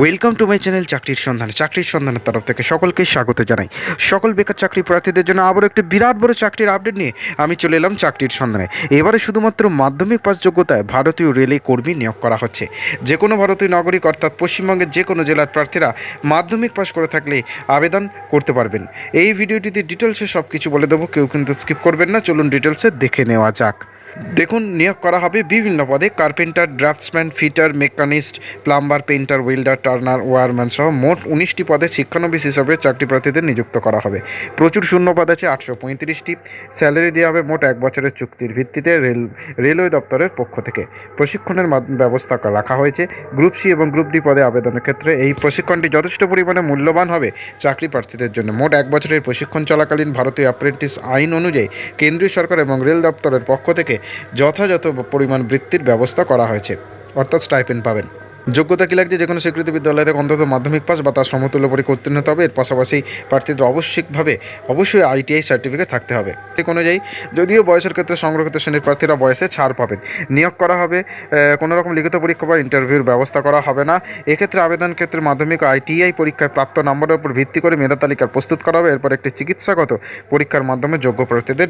Welcome to my channel চাকরির সন্ধান চাকরির সন্ধানের তরফ থেকে সকলকে স্বাগত জানাই। সকল বেকার চাকরি প্রার্থীদের জন্য আবারও একটি বিরাট বড় চাকরির আপডেট নিয়ে আমি চলে এলাম চাকরির সন্ধানে এবারে শুধুমাত্র মাধ্যমিক পাস যোগ্যতায় ভারতীয় রেলে কর্মী নিয়োগ করা হচ্ছে। যে কোনো ভারতীয় নাগরিক অর্থাৎ পশ্চিমবঙ্গের যে কোনো জেলার প্রার্থীরা মাধ্যমিক পাস করে থাকলে আবেদন করতে পারবেন। এই ভিডিওটিতে ডিটেলসে সব কিছু বলে দেবো, কেউ কিন্তু স্কিপ করবেন না। চলুন ডিটেলসে দেখে নেওয়া যাক। দেখুন, নিয়োগ করা হবে বিভিন্ন পদে। Carpenter, draftsman, fitter, machinist, plumber, painter, welder, turner, wireman সহ মোট উনিশটি পদে শিক্ষানবিশ হিসাবে চাকরি প্রার্থীদের নিযুক্ত করা হবে। প্রচুর শূন্য পদ আছে, আটশো পঁয়ত্রিশটি। স্যালারি দেওয়া হবে মোট এক বছরের চুক্তির ভিত্তিতে রেল, রেলওয়ে দপ্তরের পক্ষ থেকে। প্রশিক্ষণের ব্যবস্থা রাখা হয়েছে। গ্রুপ সি এবং গ্রুপ ডি পদে আবেদনের ক্ষেত্রে এই প্রশিক্ষণটি যথেষ্ট পরিমাণে মূল্যবান হবে। চাকরি প্রার্থীদের জন্য মোট এক বছরের প্রশিক্ষণ চলাকালীন ভারতীয় অ্যাপ্রেন্টিস আইন অনুযায়ী কেন্দ্রীয় সরকার এবং রেল দপ্তরের পক্ষ থেকে যথাযথ পরিমাণ বৃত্তির ব্যবস্থা করা হয়েছে অর্থাৎ স্টাইপেন্ড পাবেন। যোগ্যতা কী লাগছে? যে কোনো স্বীকৃত বিদ্যালয় থেকে অন্তত মাধ্যমিক পাস বা তার সমতুল্য পরীক্ষা উত্তীর্ণ হতে হবে। এর পাশাপাশি প্রার্থীদের আবশ্যিকভাবে অবশ্যই আইটিআই সার্টিফিকেট থাকতে হবে। ঠিক অনুযায়ী, যদিও বয়সের ক্ষেত্রে সংরক্ষিত শ্রেণির প্রার্থীরা বয়সে ছাড় পাবেন। নিয়োগ করা হবে কোনো রকম লিখিত পরীক্ষা বা ইন্টারভিউর ব্যবস্থা করা হবে না। এক্ষেত্রে আবেদন ক্ষেত্রে মাধ্যমিক আইটিআই পরীক্ষায় প্রাপ্ত নম্বরের উপর ভিত্তি করে মেধা তালিকা প্রস্তুত করা হবে। এরপর একটি চিকিৎসাগত পরীক্ষার মাধ্যমে যোগ্য প্রার্থীদের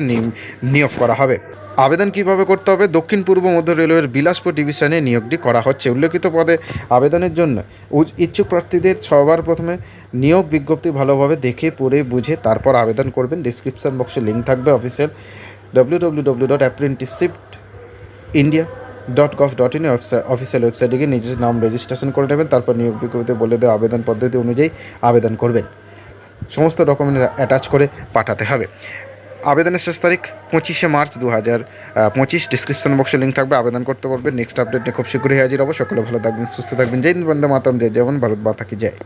নিয়োগ করা হবে। আবেদন কীভাবে করতে হবে? দক্ষিণ পূর্ব মধ্য রেলওয়ের বিলাসপুর ডিভিশনে নিয়োগটি করা হচ্ছে। উল্লেখিত পদে আবেদনের জন্য। ইচ্ছুক প্রার্থীদের সবার প্রথমে নিয়োগ বিজ্ঞপ্তি ভালোভাবে দেখে, পড়ে, বুঝে তারপর আবেদন করবেন। ডিসক্রিপশন বক্সে লিঙ্ক থাকবে official W W W dot apprenticeship India dot dot in official website গিয়ে নিজের নাম রেজিস্ট্রেশন করে নেবেন, তারপর নিয়োগ বিজ্ঞপ্তিতে বলে দেওয়া আবেদন পদ্ধতি অনুযায়ী আবেদন করবেন। সমস্ত ডকুমেন্ট অ্যাটাচ করে পাঠাতে হবে। আবেদনের শেষ তারিখ পঁচিশে মার্চ দু হাজার পঁচিশ। ডিসক্রিপশন বক্সে লিঙ্ক থাকবে, আবেদন করতে পারবেন নেক্সট আপডেট নিয়ে খুব শীঘ্রই হাজির হব। সকলে ভালো থাকবেন, সুস্থ থাকবেন। জয় হিন্দ, বন্দে মাতরম। জয় যেমন ভারত বা থাকি জয়।